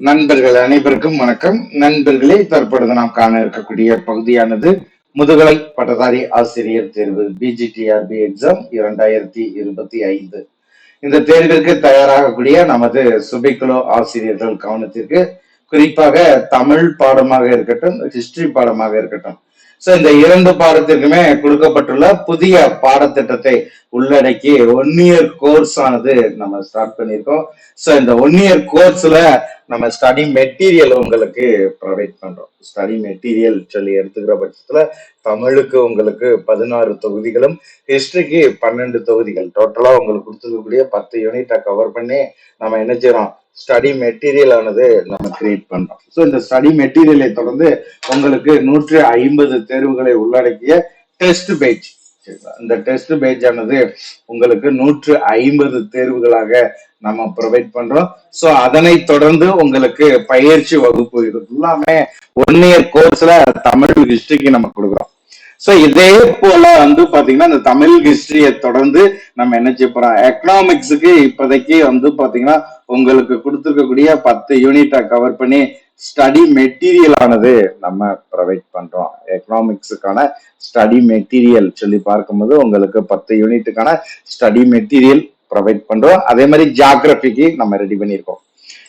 நண்பர்கள் அனைவருக்கும் வணக்கம். நண்பர்களே தற்பொழுது நாம் காண இருக்கக்கூடிய பகுதியானது முதுகலை பட்டதாரி ஆசிரியர் தேர்வு பிஜிடிஆர்பி எக்ஸாம் இரண்டாயிரத்தி இருபத்தி ஐந்து. இந்த தேர்விற்கு தயாராகக்கூடிய நமது சுபிக்குலோ ஆசிரியர்கள் கவனத்திற்கு குறிப்பாக தமிழ் பாடமாக இருக்கட்டும் ஹிஸ்டரி பாடமாக இருக்கட்டும் சோ இந்த இரண்டு பாடத்திற்குமே கொடுக்கப்பட்டுள்ள புதிய பாடத்திட்டத்தை உள்ளடக்கி ஒன் இயர் கோர்ஸ் ஆனது நம்ம ஸ்டார்ட் பண்ணியிருக்கோம். சோ இந்த ஒன் இயர் கோர்ஸ்ல நம்ம ஸ்டடி மெட்டீரியல் உங்களுக்கு ப்ரொவைட் பண்றோம். ஸ்டடி மெட்டீரியல் சொல்லி எடுத்துக்கிற பட்சத்துல தமிழுக்கு உங்களுக்கு பதினாறு தொகுதிகளும் ஹிஸ்டரிக்கு பன்னெண்டு தொகுதிகள். டோட்டலா உங்களுக்கு கொடுத்துருக்கக்கூடிய பத்து யூனிட்டை கவர் பண்ணி நம்ம என்ன செய்யறோம்? ஸ்டடி மெட்டீரியல் ஆனது நம்ம கிரியேட் பண்றோம். ஸோ இந்த ஸ்டடி மெட்டீரியலை தொடர்ந்து உங்களுக்கு நூற்றி ஐம்பது தேர்வுகளை உள்ளடக்கிய டெஸ்ட் பேஜ் இந்த டெஸ்ட் பேஜ் ஆனது உங்களுக்கு நூற்று ஐம்பது தேர்வுகளாக நம்ம ப்ரொவைட் பண்றோம். ஸோ அதனை தொடர்ந்து உங்களுக்கு பயிற்சி வகுப்பு இது எல்லாமே ஒன் இயர் கோர்ஸ்ல தமிழ் ஹிஸ்டரிக்கு நம்ம கொடுக்குறோம். சோ இதே போல வந்து பாத்தீங்கன்னா இந்த தமிழ் ஹிஸ்டரியை தொடர்ந்து நம்ம என்ன செய்ய போறோம்? எக்கனாமிக்ஸுக்கு இப்போதைக்கு வந்து பாத்தீங்கன்னா உங்களுக்கு கொடுத்துருக்கக்கூடிய பத்து யூனிட்டை கவர் பண்ணி ஸ்டடி மெட்டீரியல் ஆனது நம்ம ப்ரொவைட் பண்றோம். எக்கனாமிக்ஸுக்கான ஸ்டடி மெட்டீரியல் சொல்லி பார்க்கும்போது உங்களுக்கு பத்து யூனிட்டுக்கான ஸ்டடி மெட்டீரியல் ப்ரொவைட் பண்றோம். அதே மாதிரி ஜியாகிரபிக்கு நம்ம ரெடி பண்ணியிருக்கோம்.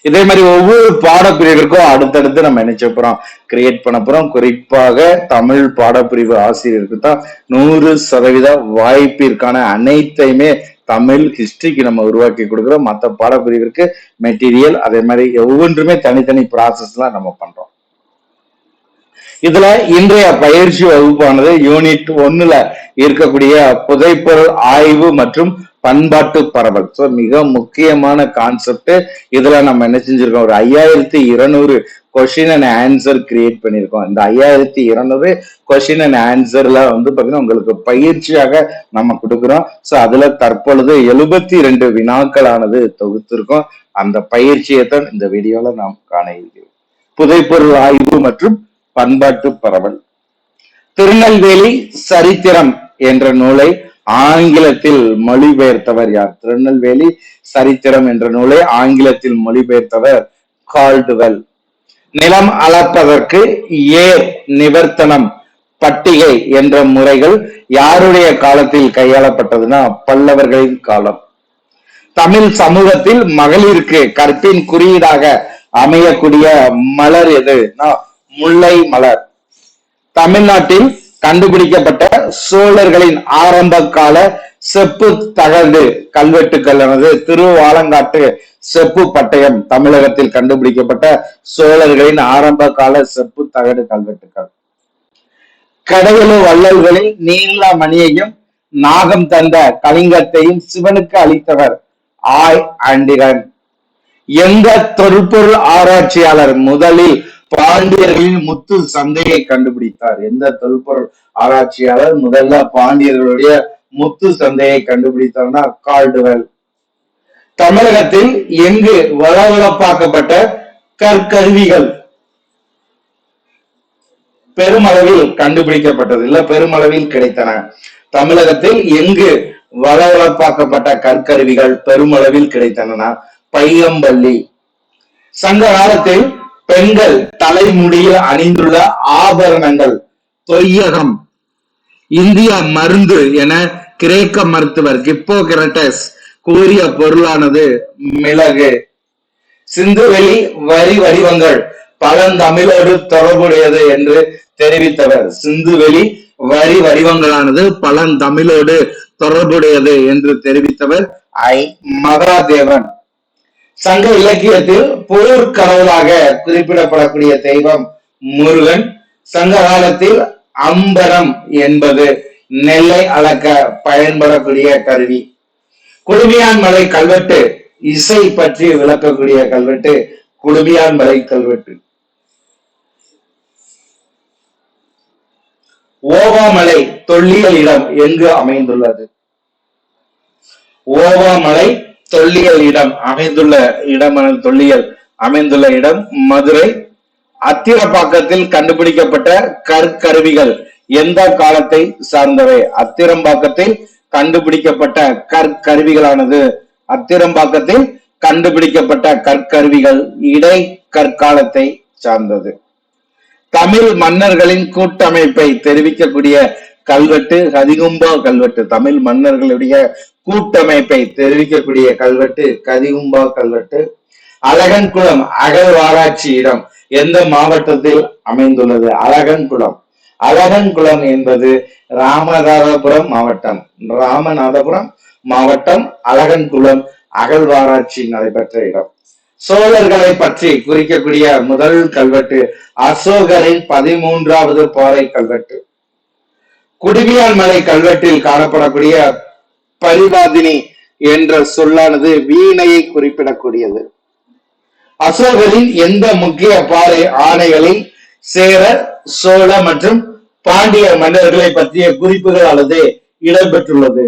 இதே மாதிரி ஒவ்வொரு பாடப்பிரிவிற்கும் அடுத்தடுத்து நம்ம நினைச்ச போறோம்? கிரியேட் பண்ண போறோம். குறிப்பாக தமிழ் பாடப்பிரிவு ஆசிரியருக்கு தான் நூறு சதவீத வாய்ப்பிற்கான அனைத்தையுமே தமிழ் ஹிஸ்டரிக்கு நம்ம உருவாக்கி கொடுக்குறோம். மற்ற பாடப்பிரிவிற்கு மெட்டீரியல் அதே மாதிரி ஒவ்வொன்றுமே தனித்தனி ப்ராசஸ்லாம் நம்ம பண்றோம். இதுல இன்றைய பயிற்சி வகுப்பானது யூனிட் ஒன்னுல இருக்கக்கூடிய புதைப்பொருள் ஆய்வு மற்றும் பண்பாட்டு பரவல். ஸோ மிக முக்கியமான கான்செப்ட் இதுல நம்ம என்ன செஞ்சிருக்கோம்? ஒரு ஐயாயிரத்தி இருநூறு கொஷின் அண்ட் ஆன்சர் கிரியேட் பண்ணியிருக்கோம் இந்த ஐயாயிரத்தி இருநூறு கொஷின் அண்ட் ஆன்சர்ல வந்து பாத்தீங்கன்னா உங்களுக்கு பயிற்சியாக நம்ம கொடுக்குறோம். ஸோ அதுல தற்பொழுது எழுபத்தி ரெண்டு வினாக்களானது தொகுத்திருக்கோம். அந்த பயிற்சியை தான் இந்த வீடியோல நாம் காண இருக்கிறோம். புதைப்பொருள் ஆய்வு மற்றும் பண்பாட்டு பரவல். திருநெல்வேலி சரித்திரம் என்ற நூலை ஆங்கிலத்தில் மொழிபெயர்த்தவர் யார்? திருநெல்வேலி சரித்திரம் என்ற நூலை ஆங்கிலத்தில் மொழிபெயர்த்தவர் கால்டுவெல். நிலம் அளப்பதற்கு ஏர் நிவர்த்தனம் பட்டிகை என்ற முறைகள் யாருடைய காலத்தில் கையாளப்பட்டதுன்னா பல்லவர்களின் காலம். தமிழ் சமூகத்தில் மகளிருக்கு கற்பின் குறியீடாக அமையக்கூடிய மலர் எதுனா முல்லை மலர். தமிழ்நாட்டில் கண்டுபிடிக்கப்பட்ட சோழர்களின் ஆரம்ப கால செப்பு தகடு கல்வெட்டுக்களானது திருவாலங்காட்டு செப்பு பட்டயம் தமிழகத்தில் கண்டுபிடிக்கப்பட்ட சோழர்களின் ஆரம்ப கால செப்பு தகடு கல்வெட்டுக்கள். கடையலு வள்ளல்களில் நீல மணியையும் நாகம் தந்த கலிங்கத்தையும் சிவனுக்கு அளித்தவர் ஆய் ஆண்டிகன். எந்த தொல்பொருள் ஆராய்ச்சியாளர் முதலில் பாண்டியர்களின் முத்து சந்தையை கண்டுபிடித்தார். எந்த தொல்பொருள் ஆராய்ச்சியாளர் முதல்ல பாண்டியர்களுடைய முத்து சந்தையை கண்டுபிடித்தார்னா கால்டுவெல். தமிழகத்தில் எங்கு வளவளப்பாக்கப்பட்ட கற்கருவிகள் பெருமளவில் கண்டுபிடிக்கப்பட்டது? இல்ல பெருமளவில் கிடைத்தன. தமிழகத்தில் எங்கு வளவளப்பாக்கப்பட்ட கற்கருவிகள் பெருமளவில் கிடைத்தன பையம்பள்ளி. சங்க காலத்தில் பெண்கள் தலைமுடியில் அணிந்துள்ள ஆபரணங்கள். தொய்யகம். இந்திய மருந்து என கிரேக்க மருத்துவர் கிப்போகிரட்டஸ் கூறிய பொருளானது மிளகு. சிந்துவெளி வரி வடிவங்கள் பழந்தமிழோடு தொடர்புடையது என்று தெரிவித்தவர். சிந்துவெளி வரி வடிவங்களானது பழந்தமிழோடு தொடர்புடையது என்று தெரிவித்தவர் ஐ. மகாதேவன். சங்க இலக்கியத்தில் போர் கடவுளாக குறிப்பிடப்படக்கூடிய தெய்வம் முருகன். சங்க காலத்தில் அம்பரம் என்பது நெல்லை அளக்க பயன்படக்கூடிய கருவி. குடுமியான் மலை கல்வெட்டு இசை பற்றி விளக்கக்கூடிய கல்வெட்டு குடுமியான் மலை கல்வெட்டு. ஓவாமலை தொல்லியல் இடம் எங்கு அமைந்துள்ளது? ஓவாமலை தொல்லியல் இடம் அமைந்துள்ள இடம் தொல்லியல். அமைந்துள்ள இடம் மதுரை. அத்திரப்பாக்கத்தில் கண்டுபிடிக்கப்பட்ட கற்கருவிகள் எந்த காலத்தை சார்ந்தவை? அத்திரம்பாக்கத்தில் கண்டுபிடிக்கப்பட்ட கற்கருவிகளானது. அத்திரம்பாக்கத்தில் கண்டுபிடிக்கப்பட்ட கற்கருவிகள் இடை கற்காலத்தை சார்ந்தது. தமிழ் மன்னர்களின் கூட்டமைப்பை தெரிவிக்கக்கூடிய கல்வெட்டு ஹதிகும்பா கல்வெட்டு. தமிழ் மன்னர்களுடைய கூட்டமைப்பை தெரிவிக்கக்கூடிய கல்வெட்டு கதிகும்பா கல்வெட்டு அழகன்குளம் அகழ்வாராய்ச்சி இடம் எந்த மாவட்டத்தில் அமைந்துள்ளது? அழகன்குளம். அழகன்குளம் என்பது ராமநாதபுரம் மாவட்டம். ராமநாதபுரம் மாவட்டம் அழகன்குளம் அகழ்வாராய்ச்சி நடைபெற்ற இடம். சோழர்களை பற்றி குறிக்கக்கூடிய முதல் கல்வெட்டு அசோகரின் பதிமூன்றாவது பாறை கல்வெட்டு. குடுமியான் மலை கல்வெட்டில் காணப்படக்கூடிய பரிவாதினி என்ற சொல்லானது வீணையை குறிப்பிடக்கூடியது. அசோகரின் எந்த முக்கிய பாறை ஆணைகளில் சேர சோழ மற்றும் பாண்டிய மன்னர்களை பற்றிய குறிப்புகள் அல்லது இடம்பெற்றுள்ளது?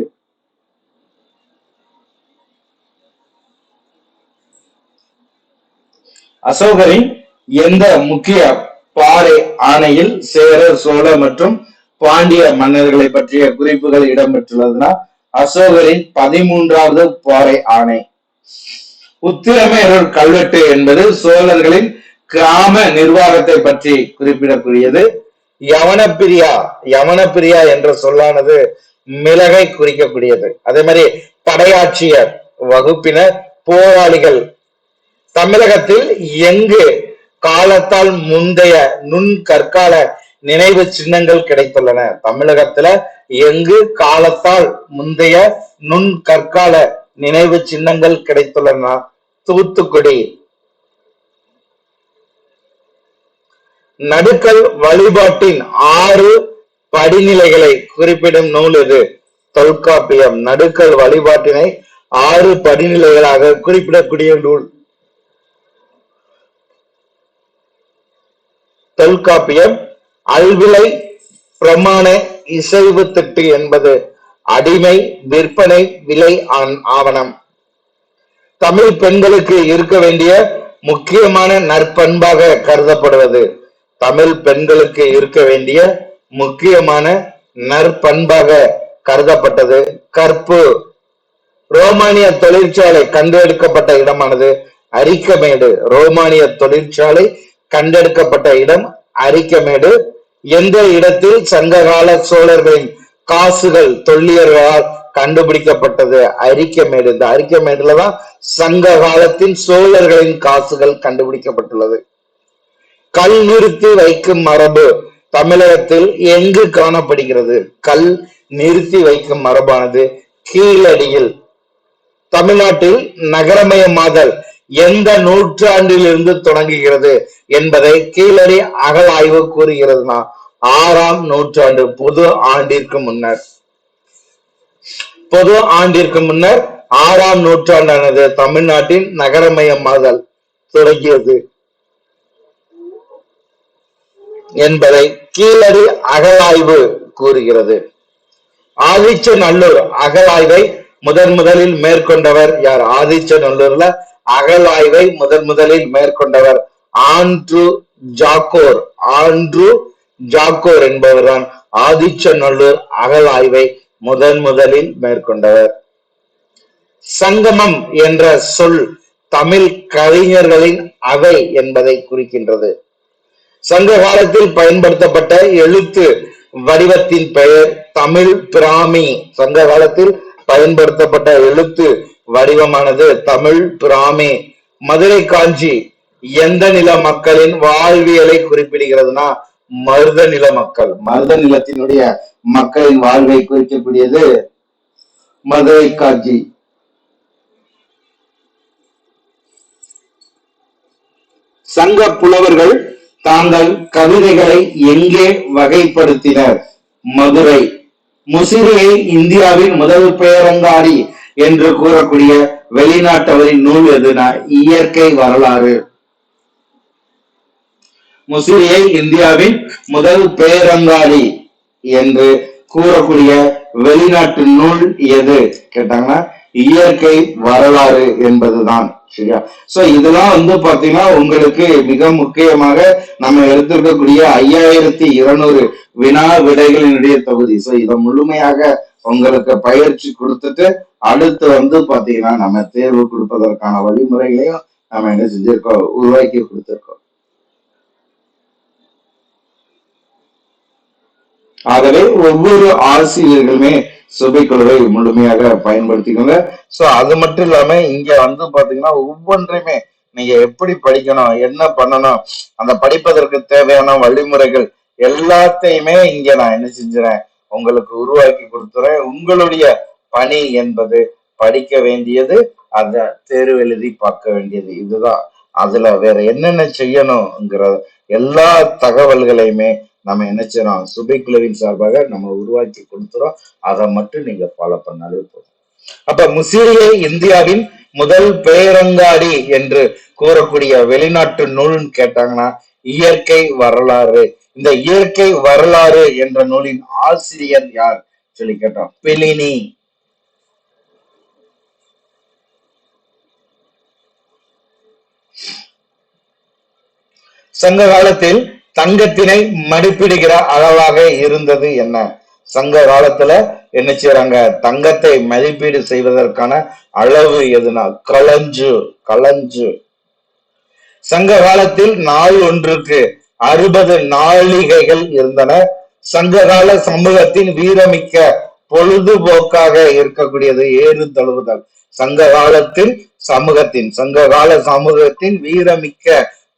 அசோகரின் எந்த முக்கிய பாறை ஆணையில் சேர சோழ மற்றும் பாண்டிய மன்னர்களை பற்றிய குறிப்புகள் இடம்பெற்றுள்ளதுன்னா அசோகரின் பதிமூன்றாவது பாறை ஆணை. உத்திரமேரூர் கல்வெட்டு என்பது சோழர்களின் கிராம நிர்வாகத்தை பற்றி குறிப்பிடக்கூடியது. யவனப்பிரியா யவனப்பிரியா என்ற சொல்லானது மிளகை குறிக்கக்கூடியது. அதே மாதிரி படையாட்சியர் வகுப்பினர் போராளிகள். தமிழகத்தில் எங்கு காலத்தால் முந்தைய நுண் கற்கால நினைவு சின்னங்கள் கிடைத்துள்ளன? தமிழகத்துல எங்கு காலத்தால் முந்தைய நுண் கற்கால நினைவு சின்னங்கள் கிடைத்துள்ளன? தூத்துக்குடி. நடுக்கல் வழிபாட்டின் ஆறு படிநிலைகளை குறிப்பிடும் நூல் இது. தொல்காப்பியம். நடுக்கல் வழிபாட்டினை ஆறு படிநிலைகளாக குறிப்பிடக்கூடிய நூல். தொல்காப்பியம். அல்விலை பிரமாண இசைவு திட்டு என்பது அடிமை விற்பனை விலை ஆவணம். தமிழ் பெண்களுக்கு இருக்க வேண்டிய முக்கியமான நற்பண்பாக கருதப்படுவது தமிழ் பெண்களுக்கு இருக்க வேண்டிய முக்கியமான நற்பண்பாக கருதப்பட்டது. கற்பு. ரோமானிய தொழிற்சாலை கண்டெடுக்கப்பட்ட இடமானது அரிக்கமேடு. ரோமானிய தொழிற்சாலை கண்டெடுக்கப்பட்ட இடம் அரிக்கமேடு. எந்த இடத்தில் சங்ககால சோழர்களின் காசுகள் தொல்லியர்களால் கண்டுபிடிக்கப்பட்டது? அரிக்கமேடு. இந்த அரிக்கமேடுல தான் சங்க காலத்தின் சோழர்களின் காசுகள் கண்டுபிடிக்கப்பட்டுள்ளது. கல் நிறுத்தி வைக்கும் மரபு தமிழகத்தில் எங்கு காணப்படுகிறது? கல் நிறுத்தி வைக்கும் மரபானது கீழடியில். தமிழ்நாட்டில் நகரமயமாதல் எந்த நூற்றாண்டிலிருந்து தொடங்குகிறது என்பதை கீழடி அகழாய்வு கூறுகிறதுனா ஆறாம் நூற்றாண்டு பொது ஆண்டிற்கு முன்னர். பொது ஆண்டிற்கு முன்னர் ஆறாம் நூற்றாண்டானது தமிழ்நாட்டின் நகரமயமாதல் தொடங்கியது. என்பதை கீழடி அகலாய்வு கூறுகிறது. ஆதிச்சநல்லூர் அகலாய்வை முதன் முதலில் மேற்கொண்டவர் யார்? ஆதிச்சநல்லூர்ல அகழாய்வை முதன் முதலில் மேற்கொண்டவர் ஆண்ட்ரு ஜாக்கோர். ஆண்ட்ரு ஜாக்கோர் என்பவர்தான் ஆதிச்சநல்லூர் அகழாய்வை முதன் முதலில் மேற்கொண்டவர். சங்கமம் என்ற சொல் தமிழ் கவிஞர்களின் அவை என்பதை குறிக்கின்றது. சங்க காலத்தில் பயன்படுத்தப்பட்ட எழுத்து வடிவத்தின் பெயர் தமிழ் பிராமி. சங்க காலத்தில் பயன்படுத்தப்பட்ட எழுத்து வடிவமானது தமிழ் பிராமி. மதுரை காஞ்சி எந்த நில மக்களின் வாழ்வியலை குறிப்பிடுகிறதுனா மருத நில மக்கள். மருத நிலத்தினுடைய மக்களின் வாழ்வை குறிக்கக்கூடியது மதுரை காஞ்சி. சங்க புலவர்கள் தாங்கள் கவிதைகளை எங்கே வகைப்படுத்தினர்? மதுரை. முசிறியை இந்தியாவின் முதல் பேரங்காடி என்று கூறக்கூடிய வெளிநாட்டவரின் நூல் எதுனா இயற்கை வரலாறு. முசிறியை இந்தியாவின் முதல் பேரங்காடி என்று கூறக்கூடிய வெளிநாட்டு நூல் எது? கேட்டாங்கன்னா இயற்கை வரலாறு என்பதுதான். சரியா? சோ இதெல்லாம் வந்து பாத்தீங்கன்னா உங்களுக்கு மிக முக்கியமாக நம்ம எடுத்திருக்கக்கூடிய ஐயாயிரத்தி இருநூறு வினா விடைகளினுடைய தொகுதி. சோ இதை முழுமையாக உங்களுக்கு பயிற்சி கொடுத்துட்டு அடுத்து வந்து பாத்தீங்கன்னா நம்ம தேர்வு கொடுப்பதற்கான வழிமுறைகளையும் நம்ம என்ன செஞ்சிருக்கோம் உருவாக்கி கொடுத்திருக்கோம். ஆகவே ஒவ்வொரு ஆசிரியர்களுமே சுபைக்குழுவை முழுமையாக பயன்படுத்திக்கோங்க. சோ அது மட்டும் இல்லாம இங்க வந்து பாத்தீங்கன்னா ஒவ்வொன்றையுமே நீங்க எப்படி படிக்கணும் என்ன பண்ணணும் அந்த படிப்பதற்கு தேவையான வழிமுறைகள் எல்லாத்தையுமே இங்க நான் என்ன செஞ்சுறேன். உங்களுக்கு உருவாக்கி கொடுத்துறேன். உங்களுடைய பணி என்பது படிக்க வேண்டியது அத தேர்வு எழுதி பார்க்க வேண்டியது. இதுதான். அதுல வேற என்னென்ன செய்யணுங்கிற எல்லா தகவல்களையுமே நம்ம என்ன செய்யறோம்? சுபைக்குழுவின் சார்பாக நம்ம உருவாக்கி கொடுத்துறோம். அதை மட்டும் நீங்க ஃபாலோ பண்ணாலே போதும். அப்ப முசிறியை இந்தியாவின் முதல் பேரங்காடி என்று கூறக்கூடிய வெளிநாட்டு நூல்னு கேட்டாங்கன்னா இயற்கை வரலாறு இந்த இயற்கை வரலாறு என்ற நூலின் ஆசிரியர் யார்? சொல்லி கேட்டோம். பிலினி. சங்க காலத்தில் தங்கத்தினை மதிப்பிடுகிற அளவாக இருந்தது என்ன? சங்க காலத்துல என்ன செய்யறாங்க தங்கத்தை மதிப்பீடு செய்வதற்கான அளவு எதுனா? களஞ்சு களஞ்சு சங்க காலத்தில் நாள் ஒன்றுக்கு அறுபது நாளிகைகள் இருந்தன. சங்ககால சமூகத்தின் வீரமிக்க பொழுதுபோக்காக இருக்கக்கூடியது ஏறு தழுவுதல். சங்க காலத்தில் சமூகத்தின் சங்ககால சமூகத்தின் வீரமிக்க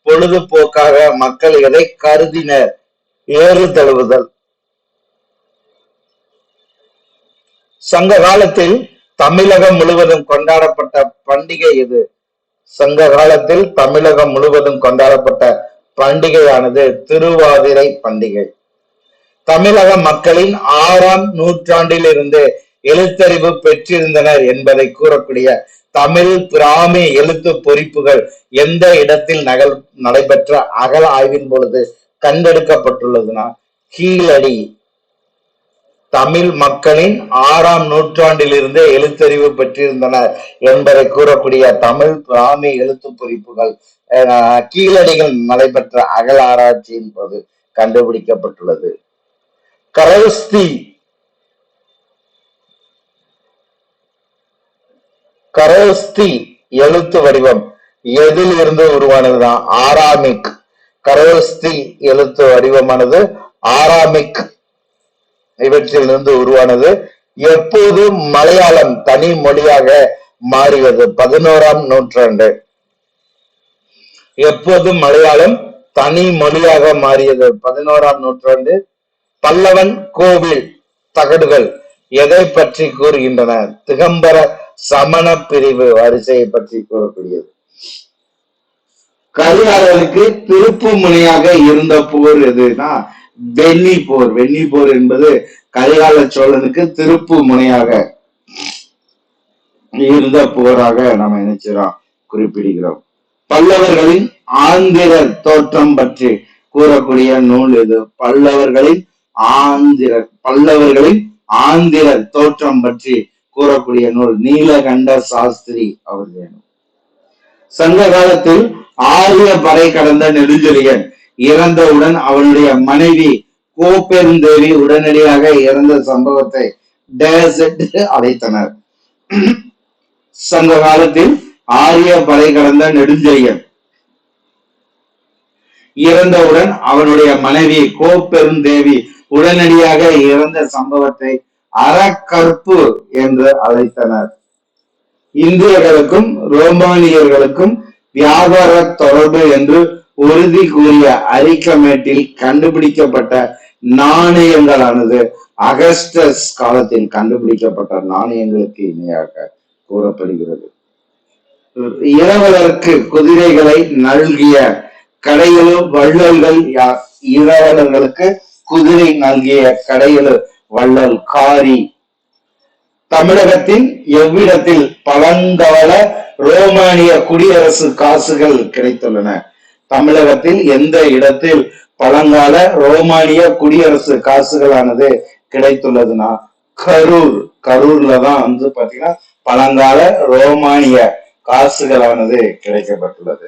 பொழுதுபோக்காக மக்கள் எதை கருதினர்? ஏறு தழுவுதல். சங்க காலத்தில் தமிழகம் முழுவதும் கொண்டாடப்பட்ட பண்டிகை இது சங்க காலத்தில் தமிழகம் முழுவதும் கொண்டாடப்பட்ட பண்டிகையானது திருவாதிரை பண்டிகை. தமிழக மக்களின் ஆறாம் நூற்றாண்டிலிருந்து எழுத்தறிவு பெற்றிருந்தனர் என்பதை கூறக்கூடிய தமிழ் பிராமி எழுத்து பொறிப்புகள் எந்த இடத்தில் நகல் நடைபெற்ற அகல ஆய்வின் பொழுது கண்டெடுக்கப்பட்டுள்ளதுன்னா கீழடி. தமிழ் மக்களின் ஆறாம் நூற்றாண்டிலிருந்தே எழுத்தறிவு பெற்றிருந்தனர் என்பதை கூறக்கூடிய தமிழ் பிராமி எழுத்து பொறிப்புகள் கீழடிகள் நடைபெற்ற அகல ஆராய்ச்சியின் போது கண்டுபிடிக்கப்பட்டுள்ளது. கரஸ்தி கரோஸ்தி எழுத்து வடிவம். எதில் இருந்து உருவானதுதான் ஆராமிக் கரோஸ்தி எழுத்து வடிவமானது ஆராமிக் இவற்றிலிருந்து உருவானது எப்போது மலையாளம் தனி மொழியாக மாறியது. பதினோராம் நூற்றாண்டு. எப்போதும் மலையாளம் தனி மொழியாக மாறியது. பதினோராம் நூற்றாண்டு பல்லவன் கோவில் தகடுகள் எதை பற்றி கூறுகின்றன? திகம்பர சமண பிரிவு வரிசையை பற்றி கூறக்கூடியது. கரிகாலருக்கு திருப்பு முனையாக இருந்த போர் எதுனா வெண்ணி போர். வெண்ணி போர் என்பது கரிகால சோழனுக்கு திருப்பு முனையாக இருந்த போராக நம்ம நினைச்சிரோம் குறிப்பிடுகிறோம். பல்லவர்களின் ஆந்திரர் தோற்றம் பற்றி கூறக்கூடிய நூல் இது. பல்லவர்களின் ஆந்திர பல்லவர்களின் ஆந்திரர் தோற்றம் பற்றி கூறக்கூடிய நூல். நீலகண்ட சாஸ்திரி அவர்கள் சங்க காலத்தில் ஆரிய பறை கடந்த நெடுஞ்செழியன் இறந்தவுடன் அவனுடைய மனைவி கோப்பெருந்தேவி உடனடியாக இறந்த சம்பவத்தை அழைத்தனர் சங்க காலத்தில் ஆரிய படை கடந்த நெடுஞ்செழியன். இறந்தவுடன் அவனுடைய மனைவி கோப்பெருந்தேவி உடனடியாக இறந்த சம்பவத்தை அறக்கற்பு என்று அழைத்தனர். இந்தியர்களுக்கும் ரோமானியர்களுக்கும் வியாபார தொடர்பு என்று உறுதி கூறிய அரிக்கமேட்டில் கண்டுபிடிக்கப்பட்ட நாணயங்களானது அகஸ்டஸ் காலத்தில் கண்டுபிடிக்கப்பட்ட நாணயங்களுக்கு இணையாக கூறப்படுகிறது. இரவலருக்கு குதிரைகளை நல்கிய கடைகளு வள்ளல்கள் யார் இரவலர்களுக்கு குதிரை நல்கிய கடைகளு வள்ளல் காரி. தமிழகத்தின் எவ்விடத்தில் பழங்கால ரோமானிய குடியரசு காசுகள் கிடைத்துள்ளன. தமிழகத்தில் எந்த இடத்தில் பழங்கால ரோமானிய குடியரசு காசுகளானது கிடைத்துள்ளதுன்னா கரூர். கரூர்ல தான் வந்து பாத்தீங்கன்னா பழங்கால ரோமானிய காசுகளானது கிடைக்கப்பட்டுள்ளது.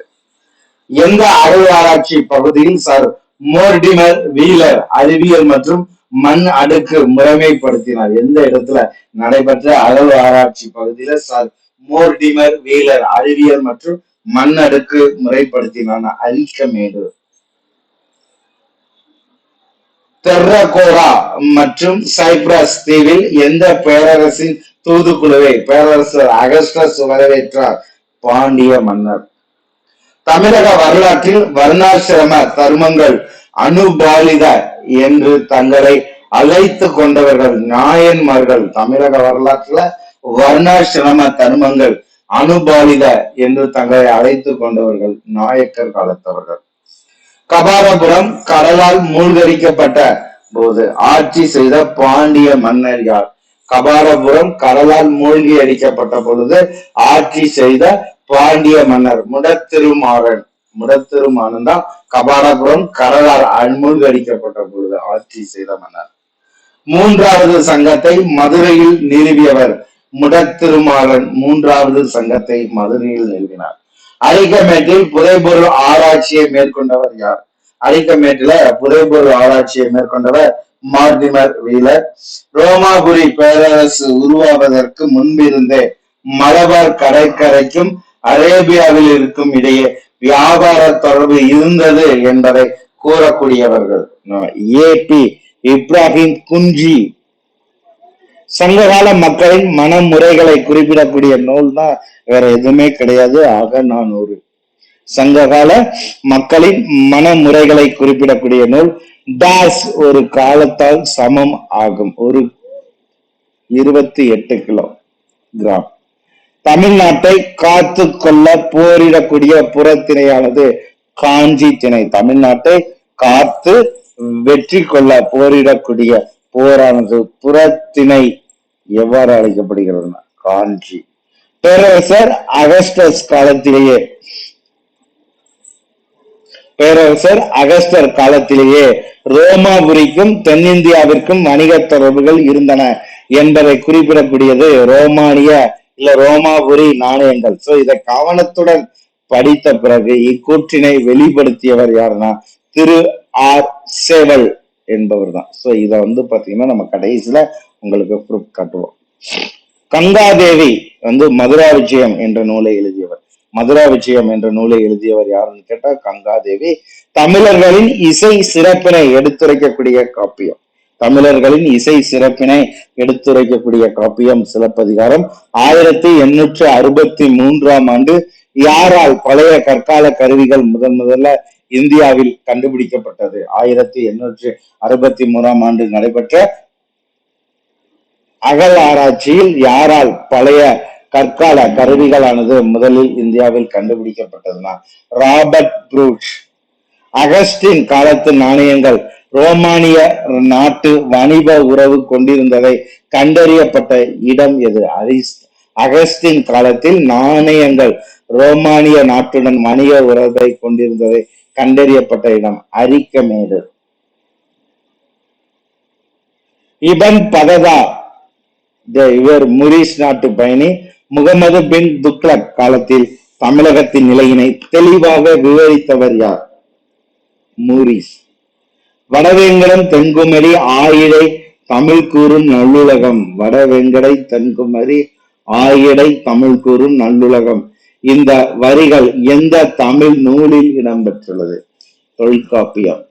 எந்த அகழ்வாராய்ச்சி பகுதியில் சார் மோர்டிமர் வீலர் அறிவியல் மற்றும் மண் அடுக்கு முறைமைப்படுத்தினார். எந்த இடத்துல? நடைபெற்ற அகழ்வு ஆராய்ச்சி பகுதியில சார் மோர்டிமர் வீலர் அறிவியல் மற்றும் மண் அடுக்கு முறைப்படுத்தினார். அரிக்கமேடு தெர்ரகோரா மற்றும் சைப்ரஸ் தீவில் எந்த பேரரசின் தூதுக்குழுவை? பேரரசர் அகஸ்டஸ் வரவேற்றார். பாண்டிய மன்னர். தமிழக வரலாற்றில் வர்ணாசிரம தர்மங்கள் அனுபாலித என்று தங்களை அழைத்து கொண்டவர்கள் நாயன்மார்கள். தமிழக வரலாற்றுல வர்ணாசிரம தர்மங்கள் அனுபாலித என்று தங்களை அழைத்து கொண்டவர்கள் நாயக்கர் காலத்தவர்கள். கபாலபுரம் கடலால் மூழ்கடிக்கப்பட்ட போது ஆட்சி செய்த பாண்டிய மன்னர் யார்? கபாலபுரம் கடலால் மூழ்கி அடிக்கப்பட்ட பொழுது ஆட்சி செய்த பாண்டிய மன்னர் முடத்திருமாறன். முடத்திருமாறன் தான் கபாலபுரம் கடலால் மூழ்கடிக்கப்பட்ட பொழுது ஆட்சி செய்த மன்னர். மூன்றாவது சங்கத்தை மதுரையில் நிறுவியவர் முடத்திருமாறன் மூன்றாவது சங்கத்தை மதுரையில் நிறுவினார். அரிக்கமேட்டில் புதைபொருள் ஆராய்ச்சியை மேற்கொண்டவர் யார்? அரிக்கமேட்டில புதைபொருள் ஆராய்ச்சியை மேற்கொண்டவர் மார்டிமர் வீலர் ரோமாபுரி பேரரசு உருவாவதற்கு முன்பிருந்தே மலபார் கடற்கரைக்கும் அரேபியாவில் இருக்கும் இடையே வியாபார தொடர்பு இருந்தது என்பதை கூறக்கூடியவர்கள். ஏபி இப்ராஹிம் குஞ்சி. சங்ககால மக்களின் மனமுறைகளை குறிப்பிடக்கூடிய நூல் தான் வேற எதுவுமே கிடையாது. ஆக நான் ஒரு சங்ககால மக்களின் மனமுறைகளை குறிப்பிடக்கூடிய நூல் டாஸ் ஒரு காலத்தால் சமம் ஆகும். ஒரு இருபத்தி எட்டு கிலோ கிராம். தமிழ்நாட்டை காத்து கொள்ள போரிடக்கூடிய புறத்திணையானது காஞ்சி திணை. தமிழ்நாட்டை காத்து வெற்றி கொள்ள போரிடக்கூடிய போரானது புறத்திணை எவ்வாறு அழைக்கப்படுகிறது காஞ்சி. பேரரசர் அகஸ்டஸ் காலத்திலேயே பேரரசர் அகஸ்டர் காலத்திலேயே ரோமாபுரிக்கும் தென்னிந்தியாவிற்கும் வணிக தொடர்புகள் இருந்தன என்பதை குறிப்பிடக்கூடியது ரோமானிய இல்ல ரோமாபுரி நாணயங்கள். சோ இதை கவனத்துடன் படித்த பிறகு இக்கூற்றினை வெளிப்படுத்தியவர் யாருன்னா திரு ஆர் சேவல் என்பவர் தான் சோ இத வந்து பாத்தீங்கன்னா நம்ம கடைசியில உங்களுக்கு ப்ரூஃப் காட்டுவோம். கங்காதேவி வந்து மதுரா விஜயம் என்ற நூலை எழுதியவர். மதுரா விஜயம் என்ற நூலை எழுதியவர் யாருன்னு கேட்டா கங்காதேவி. தமிழர்களின் இசை சிறப்பினை எடுத்துரைக்கக்கூடிய காப்பியம். தமிழர்களின் இசை சிறப்பினை எடுத்துரைக்கக்கூடிய காப்பியம் சிலப்பதிகாரம். ஆயிரத்தி எண்ணூற்று அறுபத்தி மூன்றாம் ஆண்டு யாரால் பழைய கற்கால கருவிகள் முதன் முதல்ல இந்தியாவில் கண்டுபிடிக்கப்பட்டது? ஆயிரத்தி எண்ணூற்று அறுபத்தி மூணாம் ஆண்டு நடைபெற்ற அகல் ஆராய்ச்சியில் யாரால் பழைய கற்கால கருவிகளானது முதலில் இந்தியாவில் கண்டுபிடிக்கப்பட்டதுன்னா ராபர்ட் ப்ரூச் அகஸ்டின் காலத்து நாணயங்கள் ரோமானிய நாட்டு வணிக உறவு கொண்டிருந்ததை கண்டறியப்பட்ட இடம் எது? அரிஸ் அகஸ்டின் காலத்தில் நாணயங்கள் ரோமானிய நாட்டுடன் வணிக உறவை கொண்டிருந்ததை கண்டறியப்பட்ட இடம் அரிக்கமேடு. இபன் பததா. இவர் முரிஸ் நாட்டு பயணி. முகமது பின் துக்ளக் காலத்தில் தமிழகத்தின் நிலையினை தெளிவாக விவரித்தவர் யார்? மூரிஸ். வடவேங்கடம் தென்குமரி ஆயிடை தமிழ் கூறும் நல்லுலகம். வடவெங்கடை தென்குமரி ஆயிடை தமிழ் கூறும் நல்லுலகம். இந்த வரிகள் எந்த தமிழ் நூலில் இடம்பெற்றுள்ளது? தொல்காப்பியம்.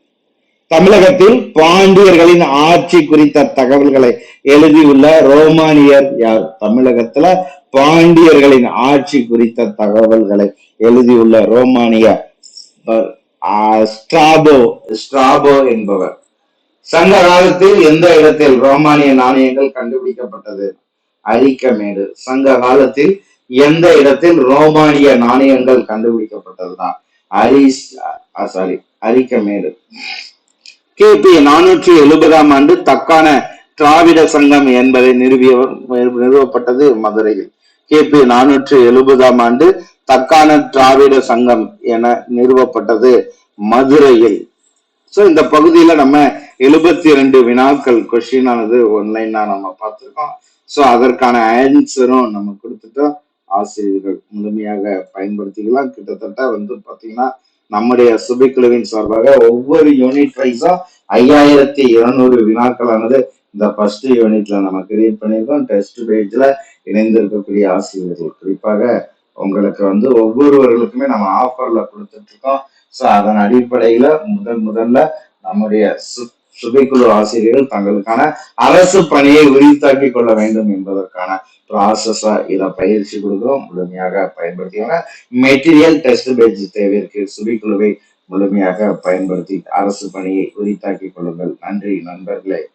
தமிழகத்தில் பாண்டியர்களின் ஆட்சி குறித்த தகவல்களை எழுதியுள்ள ரோமானியர் யார்? தமிழகத்துல பாண்டியர்களின் ஆட்சி குறித்த தகவல்களை எழுதியுள்ள ரோமானிய ஸ்ட்ராபோ ஸ்ட்ராபோ என்பவர். சங்க காலத்தில் எந்த இடத்தில் ரோமானிய நாணயங்கள் கண்டுபிடிக்கப்பட்டது? அரிக்கமேடு. சங்க காலத்தில் எந்த இடத்தில் ரோமானிய நாணயங்கள் கண்டுபிடிக்கப்பட்டதுதான் அரிஸ் சாரி அரிக்கமேடு. கிபி நானூற்றி எழுபதாம் ஆண்டு தக்கான திராவிட சங்கம் என்பதை நிறுவிய நிறுவப்பட்டது மதுரையில். கிபி நானூற்றி எழுபதாம் ஆண்டு தக்கான திராவிட சங்கம் என நிறுவப்பட்டது மதுரையில். சோ இந்த பகுதியில நம்ம எழுபத்தி ரெண்டு வினாக்கள் கொஸ்டின் ஆனது ஒன்லைனா நம்ம பார்த்துருக்கோம். சோ அதற்கான ஆன்சரும் நம்ம கொடுத்துட்டோம் ஆசிரியர்கள் முழுமையாக பயன்படுத்திக்கலாம். கிட்டத்தட்ட வந்து பாத்தீங்கன்னா நம்முடைய சுபிக்குழுவின் சார்பாக ஒவ்வொரு யூனிட் வைஸும் ஐயாயிரத்தி இருநூறு வினாக்களானது இந்த ஃபர்ஸ்ட் யூனிட்ல நம்ம கிரியேட் பண்ணியிருக்கோம். டெஸ்ட் பேஜ்ல இணைந்திருக்கக்கூடிய ஆசிரியர்கள். குறிப்பாக உங்களுக்கு வந்து ஒவ்வொருவர்களுக்குமே நம்ம ஆஃபர்ல கொடுத்துட்டு இருக்கோம் ஸோ அதன் அடிப்படையில முதன் முதல்ல நம்முடைய சு- சுபைக்குழு ஆசிரியர்கள் தங்களுக்கான அரசு பணியை உரித்தாக்கி கொள்ள வேண்டும் என்பதற்கான ப்ராசஸா இதை பயிற்சி கொடுக்கிறோம். முழுமையாக பயன்படுத்திக்கோங்க. மெட்டீரியல் டெஸ்ட் பேஜ் தேவைக்கு சுபிக்குழுவை முழுமையாக பயன்படுத்தி அரசு பணியை உரித்தாக்கிக் கொள்ளுங்கள். நன்றி நண்பர்களே.